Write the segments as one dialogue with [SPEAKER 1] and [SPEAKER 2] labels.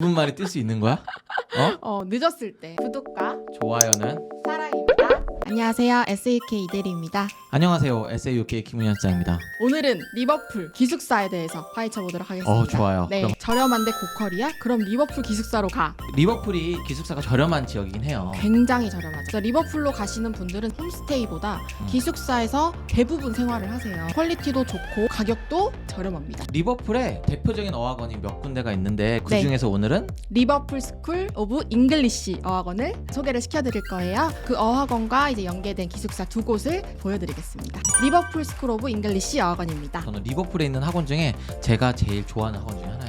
[SPEAKER 1] 무슨 말이 뜰수 있는 거야? 어?
[SPEAKER 2] 어, 늦었을 때 구독과
[SPEAKER 1] 좋아요는.
[SPEAKER 2] 안녕하세요. SUK 이대리입니다.
[SPEAKER 1] 안녕하세요 SAUK 김은현장입니다.
[SPEAKER 2] 오늘은 리버풀 기숙사에 대해서 파헤쳐 보도록 하겠습니다.
[SPEAKER 1] 어 좋아요.
[SPEAKER 2] 네,
[SPEAKER 1] 그럼
[SPEAKER 2] 저렴한데 고퀄이야? 그럼 리버풀 기숙사로 가.
[SPEAKER 1] 리버풀이 기숙사가 저렴한 지역이긴 해요.
[SPEAKER 2] 굉장히 저렴하죠. 그래서 리버풀로 가시는 분들은 홈스테이보다
[SPEAKER 1] 음.
[SPEAKER 2] 기숙사에서 대부분 생활을 하세요. 퀄리티도 좋고 가격도 저렴합니다.
[SPEAKER 1] 리버풀에 대표적인 어학원이 몇 군데가 있는데 그
[SPEAKER 2] 네.
[SPEAKER 1] 중에서 오늘은
[SPEAKER 2] 리버풀 스쿨 오브 잉글리시 어학원을 소개를 시켜드릴 거예요. 그 어학원과 이제 연계된 기숙사 두 곳을 보여드리겠습니다. 리버풀 스쿨 오브 잉글리시 어학원입니다.
[SPEAKER 1] 저는 리버풀에 있는 학원 중에 제가 제일 좋아하는 학원 중에 하나예요.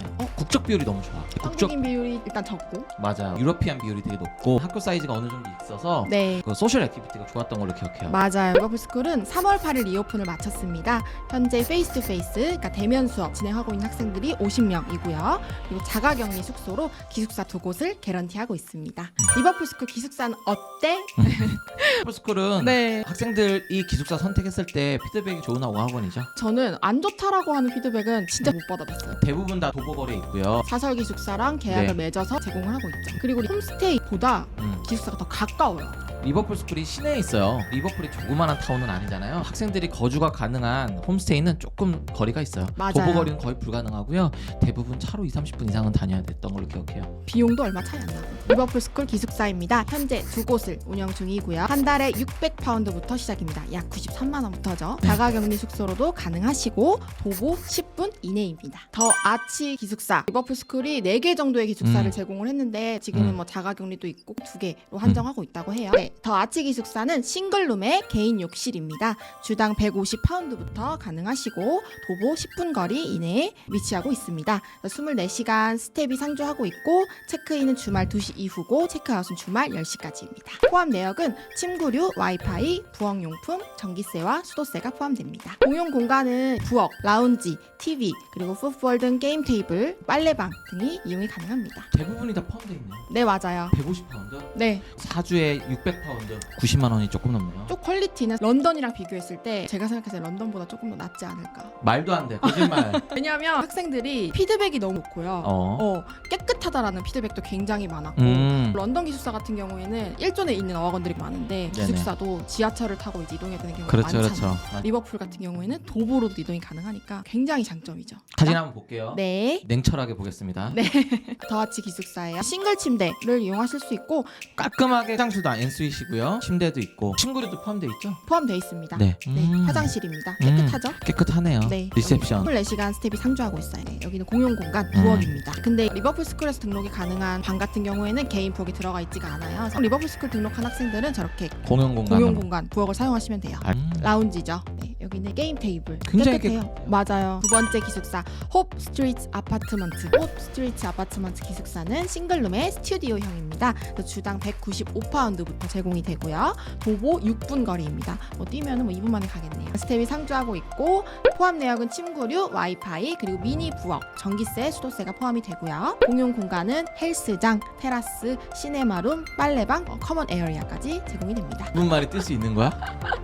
[SPEAKER 2] 어?
[SPEAKER 1] 국적 비율이 너무 좋아. 국적
[SPEAKER 2] 한국인 비율이 일단 적고,
[SPEAKER 1] 맞아요. 유러피안 비율이 되게 높고 학교 사이즈가 어느 정도 있어서
[SPEAKER 2] 네.
[SPEAKER 1] 그 소셜 액티비티가 좋았던 걸로 기억해요.
[SPEAKER 2] 맞아요. 리버풀 스쿨은 3월 8일 리오픈을 마쳤습니다. 현재 페이스 투 페이스, 그러니까 대면 수업 진행하고 있는 학생들이 50명이고요. 그리고 자가격리 숙소로 기숙사 두 곳을 개런티하고 있습니다. 리버풀 스쿨 기숙사는 어때?
[SPEAKER 1] 리버풀스쿨은
[SPEAKER 2] 네.
[SPEAKER 1] 학생들이 기숙사 선택했을 때 피드백이 좋은 학원이죠.
[SPEAKER 2] 저는 안 좋다라고 하는 피드백은 진짜 못 받아봤어요.
[SPEAKER 1] 대부분 다 도보거리에 있고요.
[SPEAKER 2] 사설 기숙사랑 계약을
[SPEAKER 1] 네.
[SPEAKER 2] 맺어서 제공을 하고 있죠. 그리고 홈스테이보다
[SPEAKER 1] 음.
[SPEAKER 2] 기숙사가 더 가까워요.
[SPEAKER 1] 리버풀 스쿨이 시내에 있어요. 리버풀이 조그마한 타운은 아니잖아요. 학생들이 거주가 가능한 홈스테이는 조금 거리가 있어요.
[SPEAKER 2] 맞아요.
[SPEAKER 1] 도보 거리는 거의 불가능하고요. 대부분 차로 2, 30분 이상은 다녀야 됐던 걸로 기억해요.
[SPEAKER 2] 비용도 얼마 차이 안 나고. 리버풀 스쿨 기숙사입니다. 현재 두 곳을 운영 중이고요. 한 달에 600파운드부터 시작입니다. 약 93만 원부터죠.
[SPEAKER 1] 네.
[SPEAKER 2] 자가격리 숙소로도 가능하시고 도보 10분 이내입니다. 더 아치 기숙사. 리버풀 스쿨이 4개 정도의 기숙사를
[SPEAKER 1] 음.
[SPEAKER 2] 제공을 했는데 지금은
[SPEAKER 1] 음.
[SPEAKER 2] 뭐 자가격리도 있고 두 개로 한정하고 있다고 해요. 네, 더 아치 기숙사는 싱글룸의 개인 욕실입니다. 주당 150파운드부터 가능하시고 도보 10분 거리 이내에 위치하고 있습니다. 24시간 스텝이 상주하고 있고 체크인은 주말 2시 이후고 체크아웃은 주말 10시까지입니다. 포함 내역은 침구류, 와이파이, 부엌용품, 전기세와 수도세가 포함됩니다. 공용 공간은 부엌, 라운지, TV, 그리고 풋볼 등 게임 테이블, 빨래방 등이 이용이 가능합니다.
[SPEAKER 1] 대부분이 다 파운드에 있네요.
[SPEAKER 2] 네, 맞아요.
[SPEAKER 1] 150파운드?
[SPEAKER 2] 네,
[SPEAKER 1] 4주에 600 파운드. 90만 원이 조금 넘네요.
[SPEAKER 2] 또 퀄리티는 런던이랑 비교했을 때 제가 생각했을 때 런던보다 조금 더 낫지 않을까.
[SPEAKER 1] 말도 안 돼. 거짓말.
[SPEAKER 2] 왜냐하면 학생들이 피드백이 너무 좋고요.
[SPEAKER 1] 어.
[SPEAKER 2] 어, 깨끗하다라는 피드백도 굉장히 많았고
[SPEAKER 1] 음.
[SPEAKER 2] 런던 기숙사 같은 경우에는 일존에 있는 어학원들이 많은데
[SPEAKER 1] 네네.
[SPEAKER 2] 기숙사도 지하철을 타고 이제 이동해야 되는 경우가
[SPEAKER 1] 그렇죠,
[SPEAKER 2] 많잖아요.
[SPEAKER 1] 그렇죠. 맞-
[SPEAKER 2] 리버풀 같은 경우에는 도보로도 이동이 가능하니까 굉장히 장점이죠.
[SPEAKER 1] 사진 한번 볼게요.
[SPEAKER 2] 네.
[SPEAKER 1] 냉철하게 보겠습니다.
[SPEAKER 2] 네. 더하치 기숙사예요. 싱글 침대를 이용하실 수 있고
[SPEAKER 1] 깔끔하게 화장실도 엔 수이시고요. 침대도 있고 침구류도 포함돼 있죠?
[SPEAKER 2] 포함되어 있습니다.
[SPEAKER 1] 네.
[SPEAKER 2] 네,
[SPEAKER 1] 음.
[SPEAKER 2] 화장실입니다.
[SPEAKER 1] 음.
[SPEAKER 2] 깨끗하죠?
[SPEAKER 1] 깨끗하네요.
[SPEAKER 2] 네.
[SPEAKER 1] 리셉션.
[SPEAKER 2] 24시간 스텝이 상주하고 있어요. 네, 여기는 공용 공간
[SPEAKER 1] 음.
[SPEAKER 2] 부엌입니다. 근데 리버풀 스쿨에서 등록이 가능한 방 같은 경우에는 개인 부엌이 들어가 있지가 않아요. 그래서 리버풀 스쿨 등록한 학생들은 저렇게
[SPEAKER 1] 공용 공간.
[SPEAKER 2] 공용 공간 부엌을 사용하시면 돼요.
[SPEAKER 1] 음.
[SPEAKER 2] 라운지죠. 네, 여기는 게임 테이블.
[SPEAKER 1] 굉장히
[SPEAKER 2] 깨끗해요. 맞아요. 두 번째 기숙사 홉 스트리트 아파트먼트. 홉 스트리트 아파트먼트 기숙사는 싱글룸의 스튜디오형입니다. 그래서 주당 195파운드부터 제공이 되고요. 도보 6분 거리입니다. 뭐 뛰면은 뭐 2분 만에 가겠네요. 스텝이 상주하고 있고 포함 내역은 침구류, 와이파이 그리고 미니 부엌, 전기세, 수도세가 포함이 되고요. 공용 공간은 헬스장, 테라스, 시네마룸, 빨래방, 어, 커먼 에어리아까지 제공이 됩니다.
[SPEAKER 1] 무슨 말이 뜰수 있는 거야?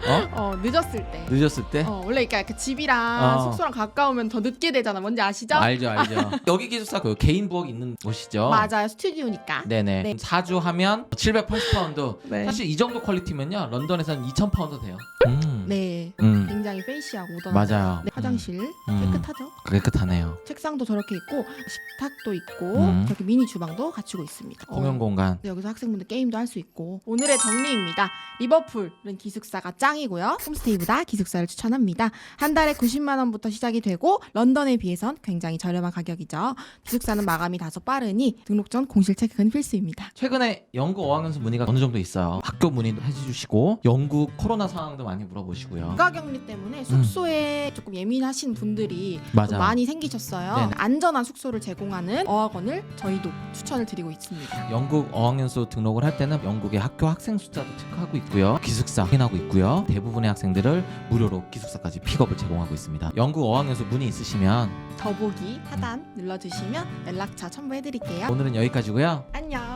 [SPEAKER 1] 어?
[SPEAKER 2] 어 늦었을 때.
[SPEAKER 1] 늦었을 때?
[SPEAKER 2] 어, 원래 그러니까 그 집이랑
[SPEAKER 1] 어.
[SPEAKER 2] 숙소랑 가까우면 더 늦게 되잖아. 뭔지 아시죠?
[SPEAKER 1] 알죠, 알죠. 여기 기숙사 그 개인 부엌 있는 곳이죠.
[SPEAKER 2] 맞아요. 스튜디오니까.
[SPEAKER 1] 네네.
[SPEAKER 2] 네.
[SPEAKER 1] 4주 하면 780파운드.
[SPEAKER 2] 네.
[SPEAKER 1] 사실 이 정도 퀄리티면요. 런던에서는 2000파운드 돼요. 음.
[SPEAKER 2] 네.
[SPEAKER 1] 음.
[SPEAKER 2] 굉장히 페이시하고 모던.
[SPEAKER 1] 맞아요.
[SPEAKER 2] 네, 화장실
[SPEAKER 1] 음.
[SPEAKER 2] 깨끗하죠.
[SPEAKER 1] 깨끗하네요.
[SPEAKER 2] 책상도 저렇게 있고 식탁도 있고
[SPEAKER 1] 음.
[SPEAKER 2] 저렇게 미니 주방도 갖추고 있습니다. 어,
[SPEAKER 1] 공간.
[SPEAKER 2] 여기서 학생분들 게임도 할 수 있고 오늘의 정리입니다. 리버풀은 기숙사가 짱이고요. 홈스테이보다 기숙사를 추천합니다. 한 달에 90만 원부터 시작이 되고 런던에 비해선 굉장히 저렴한 가격이죠. 기숙사는 마감이 다소 빠르니 등록 전 공실 체크는 필수입니다.
[SPEAKER 1] 최근에 영국 어학연수 문의가 어느 정도 있어요. 학교 문의도 해주시고 영국 코로나 상황도 많이 물어보시고 요.
[SPEAKER 2] 부가격리 때문에 숙소에 조금 예민하신 분들이 좀
[SPEAKER 1] 맞아.
[SPEAKER 2] 많이 생기셨어요.
[SPEAKER 1] 네.
[SPEAKER 2] 안전한 숙소를 제공하는 어학원을 저희도 추천을 드리고 있습니다.
[SPEAKER 1] 영국 어학연수 등록을 할 때는 영국의 학교 학생 숫자도 체크하고 있고요. 기숙사 확인하고 있고요. 대부분의 학생들을 무료로 기숙사까지 픽업을 제공하고 있습니다. 영국 어학연수 문의 있으시면
[SPEAKER 2] 더보기 하단 눌러주시면 연락처 첨부해드릴게요.
[SPEAKER 1] 오늘은 여기까지고요.
[SPEAKER 2] 안녕.